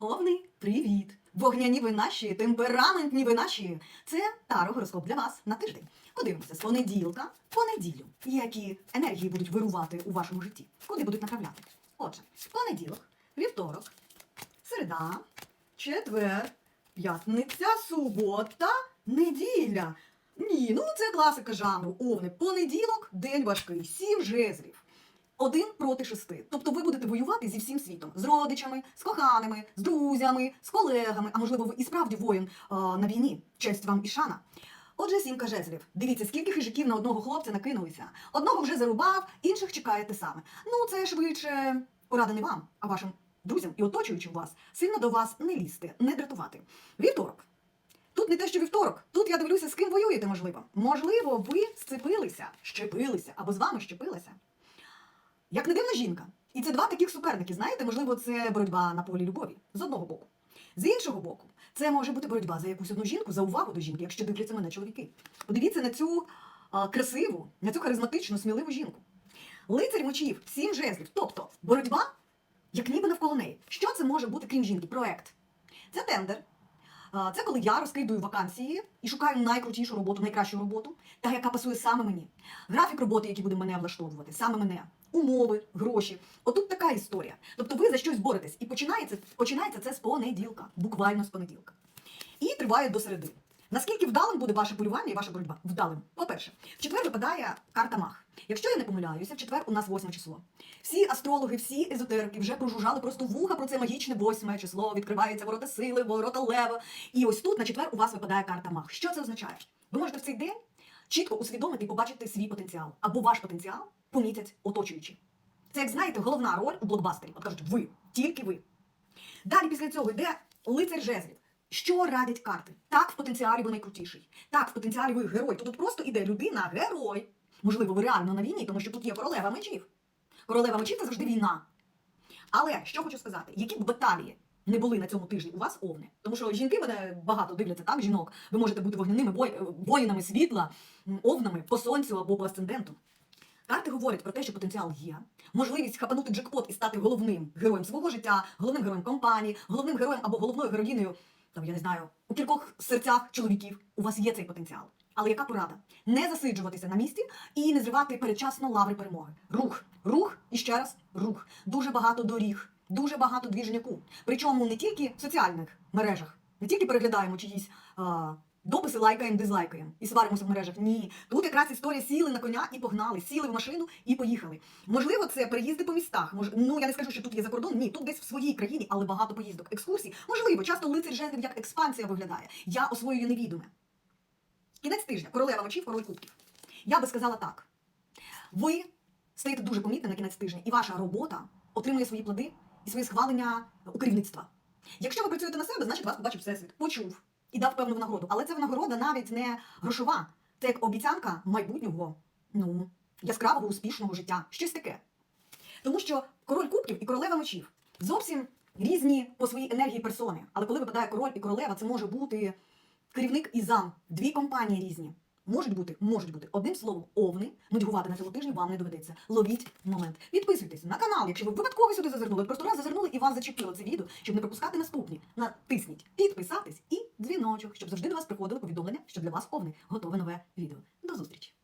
Овни, привіт! Вогняні ви наші, темпераментні ви наші. Це таро гороскоп для вас на тиждень. Подивимося з понеділка по неділю. Які енергії будуть вирувати у вашому житті? Куди будуть направляти? Отже, понеділок, вівторок, середа, четвер, п'ятниця, субота, неділя. Ні, ну це класика жанру. Овни. Понеділок, день важкий, сім жезлів. Один проти шести. Тобто ви будете воювати зі всім світом, з родичами, з коханими, з друзями, з колегами. А можливо, ви і справді воїн а, на війні. Честь вам і шана. Отже, сімка жезлів. Дивіться, скільки хижаків на одного хлопця накинулися. Одного вже зарубав, інших чекає те саме. Ну, це швидше порада не вам, а вашим друзям і оточуючим вас сильно до вас не лізти, не дратувати. Вівторок. Тут не те, що вівторок. Тут я дивлюся, з ким воюєте, можливо. Можливо, ви сцепилися, щепилися або з вами щепилася. Як не дивна жінка. І це два таких суперники. Знаєте, можливо, це боротьба на полі любові з одного боку. З іншого боку, це може бути боротьба за якусь одну жінку, за увагу до жінки, якщо дивляться мене чоловіки. Подивіться на цю а, красиву, на цю харизматичну, сміливу жінку. Лицарь мочів, сім жезлів. Тобто боротьба, як ніби навколо неї. Що це може бути, крім жінки? Проект. Це тендер. Це коли я розкидую вакансії і шукаю найкрутішу роботу, найкращу роботу, та яка пасує саме мені. Графік роботи, який буде мене влаштовувати, саме мене. Умови, гроші. Отут така історія. Тобто ви за щось боретесь. І починається, починається це з понеділка, буквально з понеділка. І триває до середи. Наскільки вдалим буде ваше полювання і ваша боротьба? Вдалим. По-перше, в четвер випадає карта Мах. Якщо я не помиляюся, в четвер у нас восьме число. Всі астрологи, всі езотерики вже прожужжали просто вуха про це магічне восьме число. Відкриваються ворота сили, ворота лева. І ось тут на четвер у вас випадає карта Мах. Що це означає? Ви можете в цей день чітко усвідомити і побачити свій потенціал або ваш потенціал помітять оточуючі. Це, як знаєте, головна роль у блокбастері. От кажуть, ви, тільки ви. Далі після цього йде лицар жезлів. Що радять карти? Так, в потенціалі ви найкрутіший. Так, в потенціалі ви герой. Тут просто іде людина, герой. Можливо, ви реально на війні, тому що тут є королева мечів. Королева мечів це завжди війна. Але що хочу сказати, які б баталії не були на цьому тижні у вас овни. Тому що жінки мене багато дивляться, так, жінок. Ви можете бути вогняними воїнами світла, овнами по сонцю або по асценденту. Карти говорять про те, що потенціал є, можливість хапанути джекпот і стати головним героєм свого життя, головним героєм компанії, головним героєм або головною героїнею, там я не знаю, у кількох серцях чоловіків. У вас є цей потенціал. Але яка порада? Не засиджуватися на місці і не зривати передчасно лаври перемоги. Рух, рух і ще раз рух. Дуже багато доріг, дуже багато двіжняку. Причому не тільки в соціальних мережах, не тільки переглядаємо чиїсь. Дописи лайкаємо, дизлайкаємо і сваримося в мережах. Ні, тут якраз історія сіли на коня і погнали, сіли в машину і поїхали. Можливо, це переїзди по містах. Мож... Ну я не скажу, що тут є за кордон. Ні, тут десь в своїй країні, але багато поїздок. Екскурсій. Можливо, часто лицар жезлів як експансія виглядає. Я освоюю невідоме. Кінець тижня, королева мечів, король кубків. Я би сказала так: ви стаєте дуже помітним на кінець тижня, і ваша робота отримує свої плоди і своє схвалення у керівництва. Якщо ви працюєте на себе, значить вас побачив всесвіт, почув і дав певну винагороду. Але ця винагорода навіть не грошова. Це як обіцянка майбутнього, ну, яскравого, успішного життя. Щось таке. Тому що король кубків і королева мечів зовсім різні по своїй енергії персони. Але коли випадає король і королева, це може бути керівник і зам. Дві компанії різні. Можуть бути, можуть бути. Одним словом, овни нудьгувати на цьому тижні вам не доведеться. Ловіть момент. Підписуйтесь на канал, якщо ви випадково сюди зазирнули. Просто раз зазирнули і вас зачепило це відео, щоб не пропускати наступні. Натисніть підписатись дзвіночок, щоб завжди до вас приходили повідомлення, що для вас повне готове нове відео. До зустрічі!